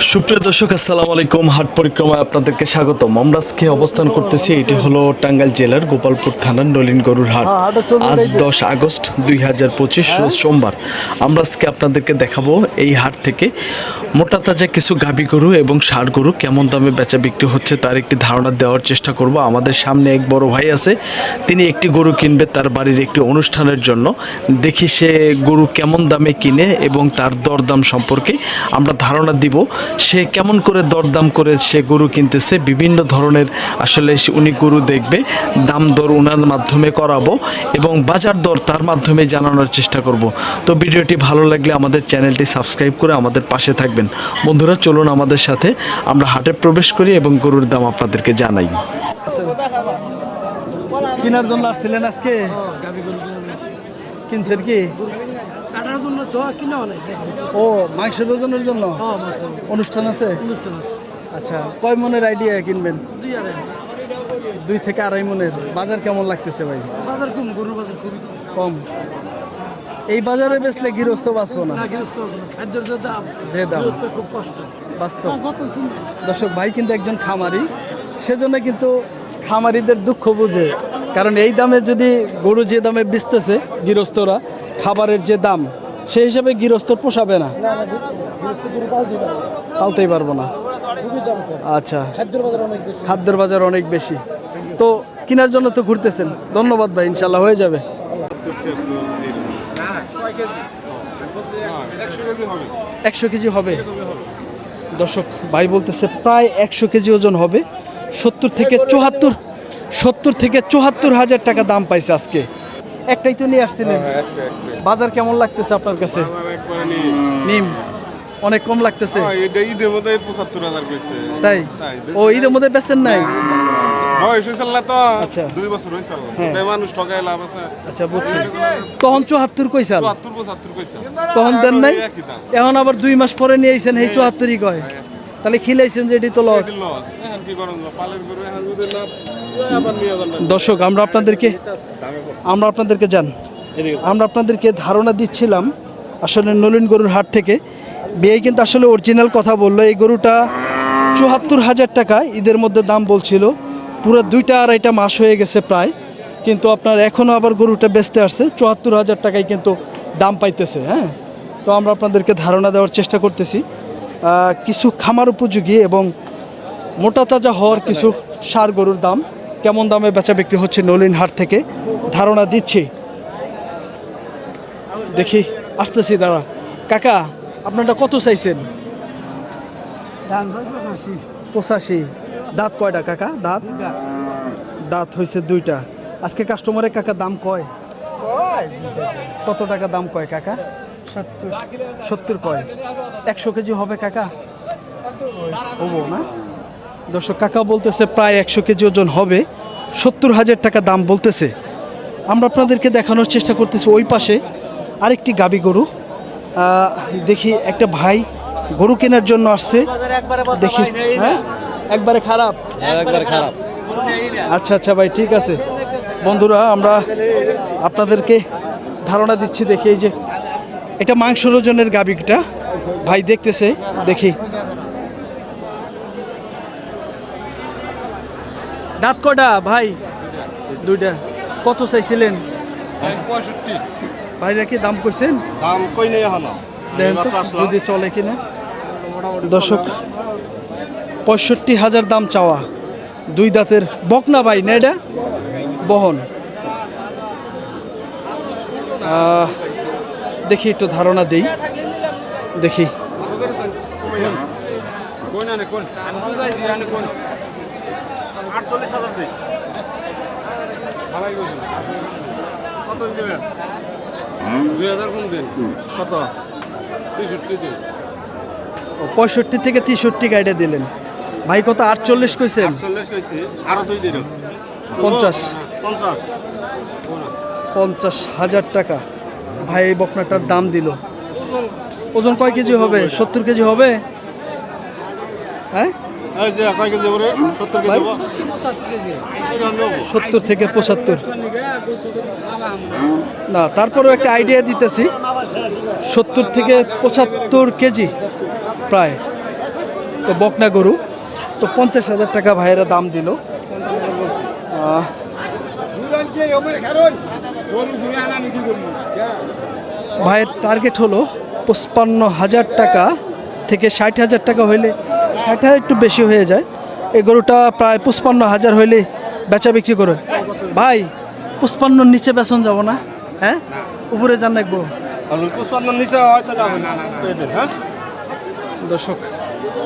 সুপ্রিয় দর্শক আসসালামু আলাইকুম। হাট পরিক্রমায় আপনাদেরকে স্বাগতম। আমরা আজকে অবস্থান করতেছি এটি হলো টাঙ্গাইল জেলার গোপালপুর থানার নলিন গরুর হাট। আজ দশ আগস্ট দুই হাজার পঁচিশ রোজ সোমবার। আমরা আজকে আপনাদেরকে দেখাবো এই হাট থেকে মোটা তাজা কিছু গাবি গরু এবং ষাড় গরু কেমন দামে বেচা বিক্রি হচ্ছে তার একটি ধারণা দেওয়ার চেষ্টা করব। আমাদের সামনে এক বড় ভাই আছে তিনি একটি গরু কিনবে তার বাড়ির একটি অনুষ্ঠানের জন্য। দেখি সে গরু কেমন দামে কিনে এবং তার দরদাম সম্পর্কে আমরা ধারণা দিব। সে কেমন করে দরদাম করে সে গরু কিনতেছে বিভিন্ন ধরনের আসলে উনি গরু দেখবে দাম দর ওনার মাধ্যমে করাবো এবং বাজার দর তার মাধ্যমে জানানোর চেষ্টা করব। তো ভিডিওটি ভালো লাগলে আমাদের চ্যানেলটি সাবস্ক্রাইব করে আমাদের পাশে থাকবেন। বন্ধুরা চলুন আমাদের সাথে আমরা হাটে প্রবেশ করি এবং গরুর দাম আপনাদেরকে জানাই। কেনার জন্য আসছিলেন আজকে? কিনছেন কি? কাটার জন্য তো কিনা অনেক ও মাংস ওজনের জন্য? অনুষ্ঠান আছে? অনুষ্ঠান আছে। আচ্ছা কয় মনের আইডিয়া কিনবেন? দুই আড়াই দুই থেকে আড়াই মনের। বাজার কেমন লাগতেছে ভাই? বাজার কম গরুর বাজার খুবই কম। এই বাজারে বেচলে গৃহস্থ বাঁচবো না? গৃহস্থ না। খাদ্যের যে দাম যে দাম। খুব কষ্ট। বাস্তব। দর্শক ভাই কিন্তু একজন খামারি। সেজন্য কিন্তু খামারিদের দুঃখ বুঝে। কারণ এই দামে যদি গরু যে দামে বেচতেছে গৃহস্থরা খাবারের যে দাম সেই হিসাবে গৃহস্থ পোষাবে না। পালতেই পারব। না। আচ্ছা। খাদ্যের বাজার অনেক বেশি। খাদ্যের বাজার অনেক বেশি। তো কেনার জন্য তো ঘুরতেছেন। ধন্যবাদ ভাই ইনশাল্লাহ হয়ে যাবে। একশো কেজি হবে। দর্শক ভাই বলতেছে প্রায় একশো কেজি ওজন হবে। সত্তর থেকে চুয়াত্তর সত্তর থেকে চুয়াত্তর হাজার টাকা দাম পাইছে আজকে। একটাই তো নিয়ে আসছিলেন। বাজার কেমন লাগতেছে আপনার কাছে? নিম? অনেক কম লাগতেছে। ঈদের মধ্যে পঁচাত্তর হাজার তাই। ও ঈদের মধ্যে বেচেন নাই? আচ্ছা। হ্যাঁ। আচ্ছা বুঝছি। তখন দেন নাই? এখন আবার দুই মাস পরে নিয়ে আইছেন এই চুয়াত্তরই কয়? তাহলে খিলাইছেন যে এটি তো লস যান দর্শক আমরা আপনাদেরকে আমরা আপনাদেরকে জান আমরা আপনাদেরকে ধারণা দিচ্ছিলাম আসলে নলিন গরুর হাট থেকে। বিয়ে কিন্তু আসলে অরিজিনাল কথা বলল। এই গরুটা চুয়াত্তর হাজার টাকা ঈদের মধ্যে দাম বলছিল। পুরো দুইটা আড়াইটা মাস হয়ে গেছে প্রায়। কিন্তু আপনার এখনও আবার গরুটা বেচতে আসছে। চুয়াত্তর হাজার টাকায় কিন্তু দাম পাইতেছে হ্যাঁ? তো আমরা আপনাদেরকে ধারণা দেওয়ার চেষ্টা করতেছি। কিছু খামার উপযোগী এবং মোটা তাজা হওয়ার কিছু সার গরুর দাম কেমন দামে বেচা বিক্রি হচ্ছে নলিন হাট থেকে? ধারণা দিচ্ছি। দেখি আসতেছি দাদা কাকা আপনারটা কত চাইছেন? পঁচাশি। পঁচাশি। দাঁত কয়টা কাকা? দাঁত? দাঁত হয়েছে দুইটা। আজকে কাস্টমারের কাকা দাম কয়? কত টাকা দাম কয় কাকা? সত্তর সত্তর কয় একশো কেজি হবে কাকা। হব না? দর্শক কাকা বলতেছে প্রায় একশো কেজি ওজন হবে। সত্তর হাজার টাকা দাম বলতেছে। আমরা আপনাদেরকে দেখানোর চেষ্টা করতেছি ওই পাশে আরেকটি গাবি গরু। দেখি একটা ভাই গরু কেনার জন্য আসছে। দেখি হ্যাঁ? একবারে খারাপ। একবারে খারাপ। আচ্ছা আচ্ছা ভাই ঠিক আছে। বন্ধুরা আমরা আপনাদেরকে ধারণা দিচ্ছি দেখি এই যে এটা মাংসর ওজনের গাবিটা ভাই দেখতেছে দেখি। দাঁত কটা ভাই? দুইটা। কত চাইছিলেন? ভাইরা কি দাম কইছেন? দাম কই নেই এখন। দেখেন তো যদি চলে কিনা। দর্শক পঁয়ষট্টি হাজার দাম চাওয়া। দুই দাঁতের বকনা ভাই না এটা? বহন। আহ, দেখি, একটু ধারণা দেই। দেখি। কত পঁয়ষট্টি থেকে তেষট্টি গাইডে দিলেন। ভাই, কত? আটচল্লিশ কইছি আরও দুই দিন পঞ্চাশ পঞ্চাশ। পঞ্চাশ হাজার টাকা। ভাই এই বকনাটার দাম দিল। ওজন। কয় কেজি হবে? সত্তর কেজি হবে? হ্যাঁ? সত্তর থেকে পঁচাত্তর। না তারপরেও একটা আইডিয়া দিতেছি। সত্তর থেকে পঁচাত্তর কেজি প্রায়। তো বকনা গরু। তো পঞ্চাশ হাজার টাকা ভাইয়েরা দাম দিল। ভাইয়ের টার্গেট হলো পঁচপান্ন হাজার টাকা থেকে ষাট হাজার টাকা হইলে ষাট হাজার একটু বেশি হয়ে যায়। এই গরুটা প্রায় পঁচপান্ন হাজার হইলে বেচা বিক্রি করে। ভাই পুষ্পান্নর নিচে বেচন যাব না হ্যাঁ? উপরে যান রাখব হয় না হ্যাঁ? দর্শক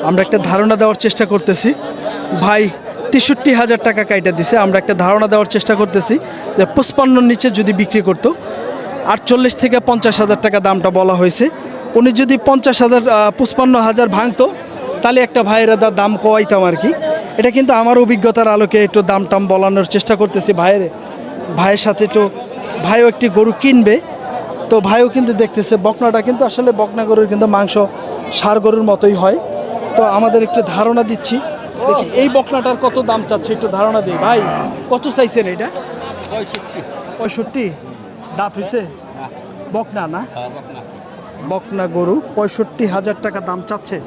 আমরা একটা ধারণা দেওয়ার চেষ্টা করতেছি। ভাই তেষট্টি হাজার টাকা কাইটা দিছে। আমরা একটা ধারণা দেওয়ার চেষ্টা করতেছি যে পুষ্পান্নর নিচে যদি বিক্রি করতো, আটচল্লিশ থেকে পঞ্চাশ হাজার টাকা দামটা বলা হয়েছে। উনি যদি পঞ্চাশ হাজার পুষ্পান্ন হাজার ভাঙতো, তাহলে একটা ভাইয়েরা দাম কওয়াইতাম আর কি। এটা কিন্তু আমার অভিজ্ঞতার আলোকে একটু দাম টাম বলানোর চেষ্টা করতেছি ভাইয়ের ভাইয়ের সাথে একটু, ভাইও একটি গরু কিনবে। তো ভাইও কিন্তু দেখতেছে, বকনাটা কিন্তু আসলে বকনা গরুর কিন্তু মাংস সার গরুর মতোই হয়। তো আমাদের একটু ধারণা দিচ্ছি দেখি এই বকনাটার কত দাম চাচ্ছে একটু ধারণা দিই। ভাই কত চাইছেন এটা? পঁয়ষট্টি। দাঁত হয়েছে বকনা না? বকনা গরু পঁয়ষট্টি হাজার টাকা দাম চাচ্ছে।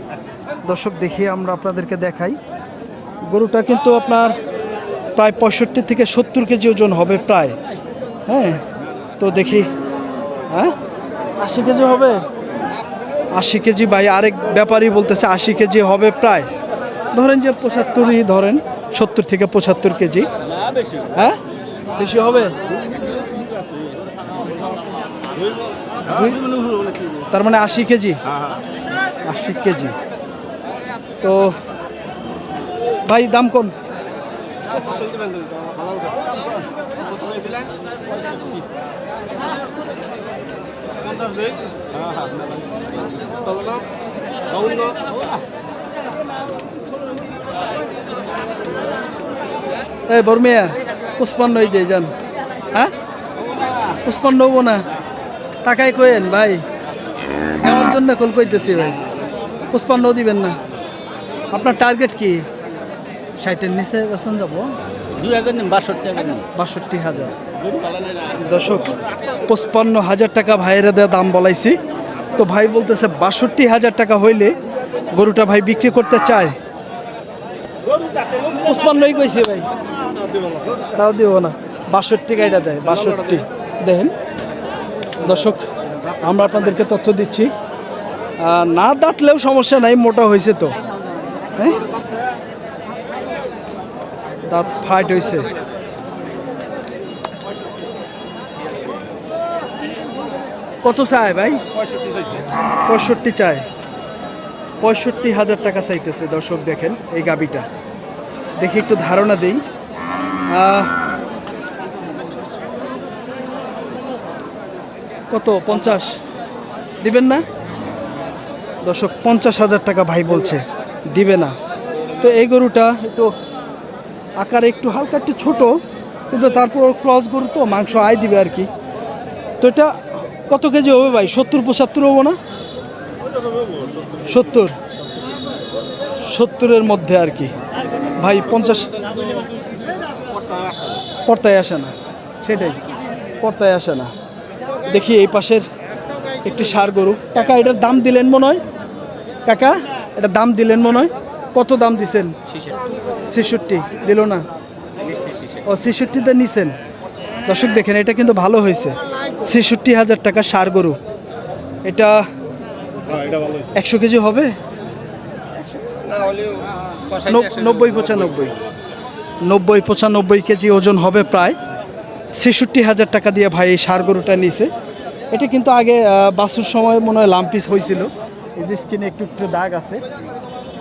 দর্শক দেখি আমরা আপনাদেরকে দেখাই। গরুটা কিন্তু আপনার প্রায় পঁয়ষট্টি থেকে সত্তর কেজি ওজন হবে প্রায়। হ্যাঁ তো দেখি। হ্যাঁ? আশি কেজি হবে? আশি কেজি ভাই আরেক ব্যাপারই বলতেছে আশি কেজি হবে প্রায়। ধরেন যে পঁচাত্তরই ধরেন, সত্তর থেকে পঁচাত্তর কেজি। হ্যাঁ? বেশি হবে? তার মানে আশি কেজি? আশি কেজি। তো ভাই, দাম কোন? পঞ্চাশ এই বর্মিয়া পুষ্পান্ন যায় যান হ্যাঁ? পুষ্পান্ন হব না। টাকাই কইেন ভাই। নেওয়ার জন্য কল কইতেছি ভাই। পুষ্পান্ন দিবেন না। আপনার টার্গেট কি? ষাটের নিচে বেতন যাব। দুই হাজার বাষট্টি বাষট্টি হাজার। দর্শক পঁচপান্ন হাজার টাকা ভাইয়েরা দেওয়া দাম বলাইছি। তো ভাই বলতেছে বাষট্টি হাজার টাকা হইলে গরুটা ভাই বিক্রি করতে চায়। পঁচপান্নই কইছি ভাই। তাও দিব না। বাষট্টি গাড়িটা দেয় বাষট্টি। দেখেন দর্শক আমরা আপনাদেরকে তথ্য দিচ্ছি। না দাঁতলেও সমস্যা নাই মোটা হয়েছে তো। হ্যাঁ? দাঁত ফাইট হয়েছে। কত চায় ভাই? পঁয়ষট্টি চায়। পঁয়ষট্টি হাজার টাকা চাইতেছে দর্শক দেখেন এই গাবিটা। দেখি একটু ধারণা দিই। কত? পঞ্চাশ? দিবেন না? দর্শক, পঞ্চাশ হাজার টাকা ভাই বলছে, দিবে না। তো এই গরুটা একটু আকারে একটু হালকা, একটু ছোট, কিন্তু তারপর ক্রস গরু তো মাংস আয় দিবে আর কি। তো এটা কত কেজি হবে ভাই? সত্তর পঁচাত্তর হব না? সত্তর। সত্তরের মধ্যে আর কি। ভাই, পঞ্চাশ পর্তায় আসে না। সেটাই। পর্তায় আসে না। দেখি এই পাশের একটি সার গরু। কাকা, এটার দাম দিলেন মনে হয়? কাকা এটা দাম দিলেন মনে হয়? কত দাম দিছেন? ছেষট্টি। দিল না? ও, ছেষট্টিতে নিছেন। দর্শক দেখেন, এটা কিন্তু ভালো হয়েছে। ছেষট্টি হাজার টাকা সার গরু। এটা হ্যাঁ এটা ভালো হয়েছে একশো কেজি হবে? নব্বই পঁচানব্বই। নব্বই পঁচানব্বই কেজি ওজন হবে প্রায়। ছেষট্টি হাজার টাকা দিয়ে ভাই এই সার গরুটা নিছে। এটা কিন্তু আগে বাসুর সময় মনে হয় লাম্পিস হয়েছিল। এই যে স্কিনে একটু একটু দাগ আছে।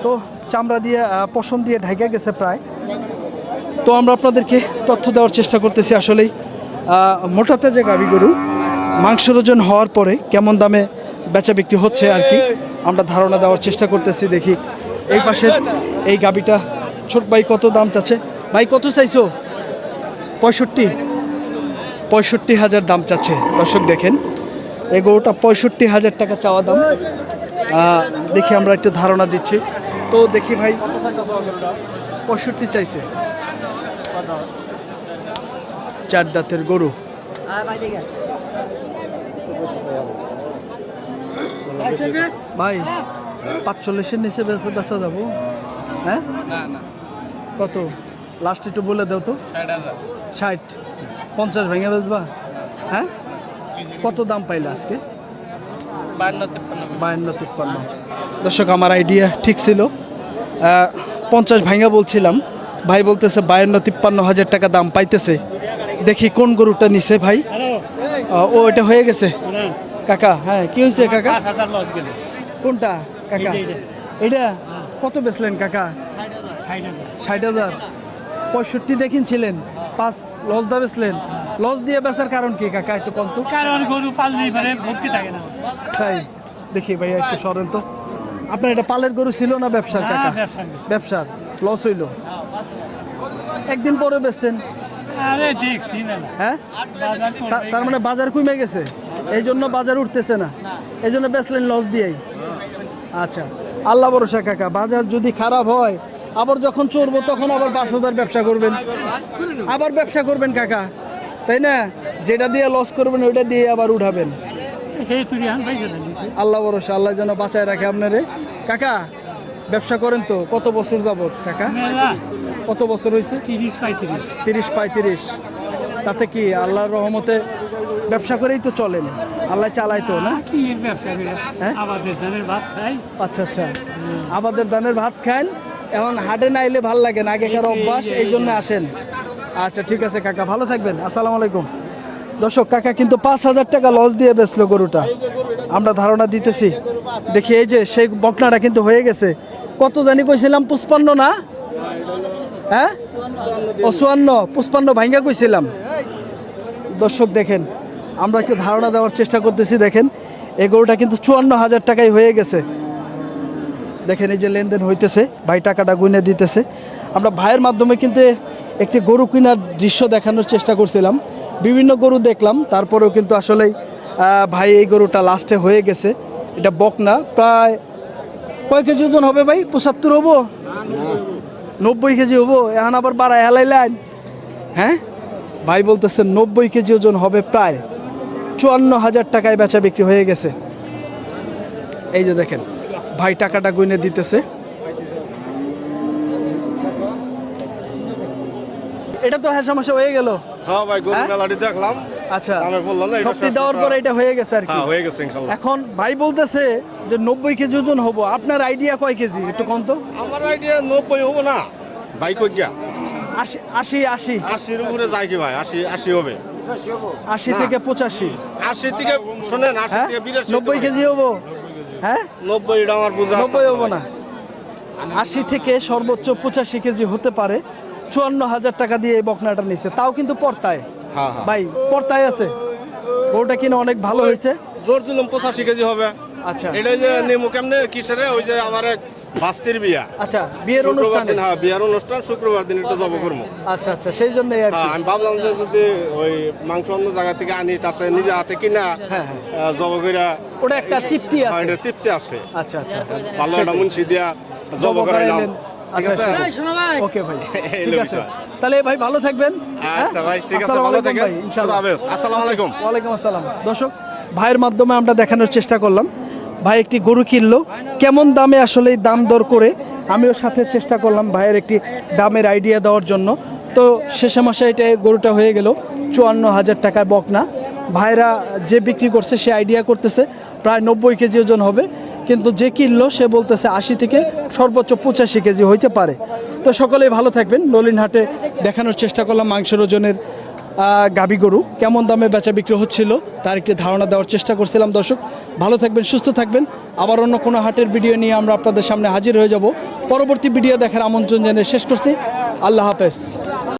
তো চামড়া দিয়ে পশম দিয়ে ঢাকা গেছে প্রায়। তো আমরা আপনাদেরকে তথ্য দেওয়ার চেষ্টা করতেছি আসলেই। মোটাতে যে গাবি গরু। মাংসের ওজন হওয়ার পরে কেমন দামে বেচা বিক্রি হচ্ছে আর কি। আমরা ধারণা দেওয়ার চেষ্টা করতেছি, দেখি এই পাশের এই গাবিটা। ছোট ভাই কত দাম চাচ্ছে? ভাই, কত চাইছো? পঁয়ষট্টি। পঁয়ষট্টি হাজার দাম চাচ্ছে। দর্শক দেখেন, এই গরুটা পঁয়ষট্টি হাজার টাকা চাওয়া দাম। দেখি আমরা একটু ধারণা দিচ্ছি। তো দেখি ভাই, পঁয়ষট্টি চাইছে। চার দাঁতের গরু। ভাই পাঁচচল্লিশের নিচে বেচা বেচা যাব। হ্যাঁ? না না। কত? লাস্ট একটু বলে দাও তো। ষাট পঞ্চাশ ভেঙে বেচবা। হ্যাঁ? কত দাম পাইলে আজকে? বায়ান্ন তিপ্পান্ন দর্শক আমার আইডিয়া ঠিক ছিল। আহ, পঞ্চাশ ভাঙা বলছিলাম। ভাই বলতেছে বায়ান্ন তিপ্পান্ন হাজার টাকা দাম পাইতেছে। দেখি কোন গরুটা নিছে ভাই। ও এটা হয়ে গেছে? কাকা হ্যাঁ কি হয়েছে কাকা? কোনটা কাকা? এটা কত বেচলেন কাকা? ষাট হাজার। পঁয়ষট্টি দেখিনছিলেন পাঁচ লস দা বেচলেন। লস দিয়ে বেচার কারণ কি কাকা একটু কম তো? কারণ গরু পাললেই মানে থাকে না। তাই দেখি ভাইয়া একটু সরেন তো। আপনার এটা পালের গরু ছিল না ব্যবসার কাকা? ব্যবসার। লস হইল। একদিন পরে বেচতেন? আরে দেখছি না। হ্যাঁ। তার মানে বাজার কমে গেছে? এই জন্য বাজার উঠতেছে না। এই জন্য বেচলেন লস দিয়েই। আচ্ছা আল্লাহ ভরসা কাকা বাজার যদি খারাপ হয় আবার যখন চড়বো তখন আবার পাঁচ হাজার ব্যবসা করবেন। আবার ব্যবসা করবেন কাকা তাই না? যেটা দিয়ে লস করবেন ওইটা দিয়ে আবার উঠাবেন। আল্লাহ ভরসা আল্লাহ যেন বাঁচায় রাখে আপনারে। কাকা ব্যবসা করেন তো কত বছর যাবত কাকা? কত বছর হয়েছে? তিরিশ পঁয়ত্রিশ। তিরিশ পঁয়ত্রিশ। তাতে কি আল্লাহর রহমতে ব্যবসা করেই তো চলেন। আল্লাহ চালাই তো না? কি ব্যবসা করে? হ্যাঁ? আমাদের ধানের ভাত খাই। আচ্ছা আচ্ছা। আমাদের দানের ভাত খান। এখন হাটে না এলে ভালো লাগে না আগেকার অভ্যাস এই জন্য আসেন। আচ্ছা ঠিক আছে কাকা ভালো থাকবেন। আসসালামু আলাইকুম। দর্শক কাকা কিন্তু পাঁচ হাজার টাকা লস দিয়ে বেচলো গরুটা। আমরা ধারণা দিতেছি। দেখি এই যে সেই বকনাটা কিন্তু হয়ে গেছে। কত জানি কইছিলাম পুষ্পান্ন না? হ্যাঁ? ও চুয়ান্ন পুষ্পান্ন ভাঙ্গা কইছিলাম। দর্শক দেখেন আমরা একটু ধারণা দেওয়ার চেষ্টা করতেছি, দেখেন। এই গরুটা কিন্তু চুয়ান্ন হাজার টাকায় হয়ে গেছে। দেখেন, এই যে লেনদেন হইতেছে, ভাই টাকাটা গুনে দিতেছে। আমরা ভাইয়ের মাধ্যমে কিন্তু একটি গরু কেনার দৃশ্য দেখানোর চেষ্টা করছিলাম। বিভিন্ন গরু দেখলাম, তারপরেও কিন্তু আসলেই ভাই এই গরুটা লাস্টে হয়ে গেছে। এটা বকনা, প্রায় কয় কেজি ওজন হবে ভাই? পঁচাত্তর হব? নব্বই কেজি হব? এখন আবার বাড়ায় হেলাইলেন হ্যাঁ? ভাই বলতেছে, নব্বই কেজি ওজন হবে প্রায়। চুয়ান্ন হাজার টাকায় বেচা বিক্রি হয়ে গেছে। এই যে দেখেন ভাই টাকাটা গুনে দিতেছে। এটা তো হ্যাঁ সমস্যা হয়ে গেল। হ্যাঁ ভাই গরু হ্যাঁ? মেলাটি দেখলাম। আচ্ছা দামে বললাম না সবটি দেওয়ার পরে এটা হয়ে গেছে আর কি। হ্যাঁ হয়ে গেছে ইনশাল্লাহ। এখন ভাই বলতেছে যে নব্বই কেজি ওজন হব। আপনার আইডিয়া কয় কেজি? একটু কম তো। আমার আইডিয়া হব না। কই গিয়া? আশি আশি আশি। উপরে যায় কি ভাই? আশি আশি হবে। আশি থেকে পঁচাশি। আশি থেকে শোনেন আশি হ্যাঁ? থেকে বিরাশি নব্বই কেজি হব। হ্যাঁ? নব্বই আমার বুঝা নব্বই হব। না। আশি থেকে সর্বোচ্চ পঁচাশি কেজি হতে পারে। চুয়ান্ন হাজার টাকা দিয়ে এই বকনাটা নিচ্ছে তাও কিন্তু পর্তায়। হ্যাঁ হ্যাঁ। ভাই পর্তায় আছে। ওটা কিনে অনেক ভালো হয়েছে। জোর দিলাম পঁচাশি কেজি হবে। আচ্ছা। এটা যে নেমু কেমনে কিসের? ওই যে আমার এক বাস্তির বিয়া। আচ্ছা বিয়ের অনুষ্ঠানে? দিন হ্যাঁ বিয়ার অনুষ্ঠান শুক্রবার দিন একটু জব করব। আচ্ছা আচ্ছা সেই কি। হ্যাঁ আমি ভাবলাম যে যদি ওই মাংস অন্য জায়গা থেকে আনি তার সাথে নিজে হাতে কিনা হ্যাঁ, জব কইরা ওটা একটা তৃপ্তি হ্যাঁ, আছে। তৃপ্তি আচ্ছা আচ্ছা ভালো একটা মুন্সি দিয়া জব জব করাইলাম। ঠিক আচ্ছা, আছে? আচ্ছা। ওকে ভাই ঠিক আছে। তাহলে ভাই ভালো থাকবেন আচ্ছা ভাই ঠিক আছে ভালো থাকেন। ইনশাআল্লাহ। খুদা হাফেজ। আসসালামু আলাইকুম। আসসালাম। দর্শক ভাইয়ের মাধ্যমে আমরা দেখানোর চেষ্টা করলাম। ভাই, একটি গরু কিনলো। কেমন দামে আসলে দাম দর করে? আমিও সাথে চেষ্টা করলাম ভাইয়ের একটি দামের আইডিয়া দেওয়ার জন্য। তো শেষে মাসে এটা গরুটা হয়ে গেল চুয়ান্ন হাজার টাকার বকনা। ভাইরা যে বিক্রি করছে, সে আইডিয়া করতেছে, প্রায় নব্বই কেজি ওজন হবে। কিন্তু যে কিনলো, সে বলতেছে আশি থেকে সর্বোচ্চ পঁচাশি কেজি হইতে পারে। তো সকলেই ভালো থাকবেন। নলিনহাটে দেখানোর চেষ্টা করলাম মাংসের ওজনের গাবি গরু কেমন দামে বেচা বিক্রি হচ্ছিল তার একটি ধারণা দেওয়ার চেষ্টা করছিলাম, দর্শক। ভালো থাকবেন, সুস্থ থাকবেন। আবার অন্য কোনো হাটের ভিডিও নিয়ে আমরা আপনাদের সামনে হাজির হয়ে যাব। পরবর্তী ভিডিও দেখার আমন্ত্রণ জানিয়ে শেষ করছি। আল্লাহ হাফেজ।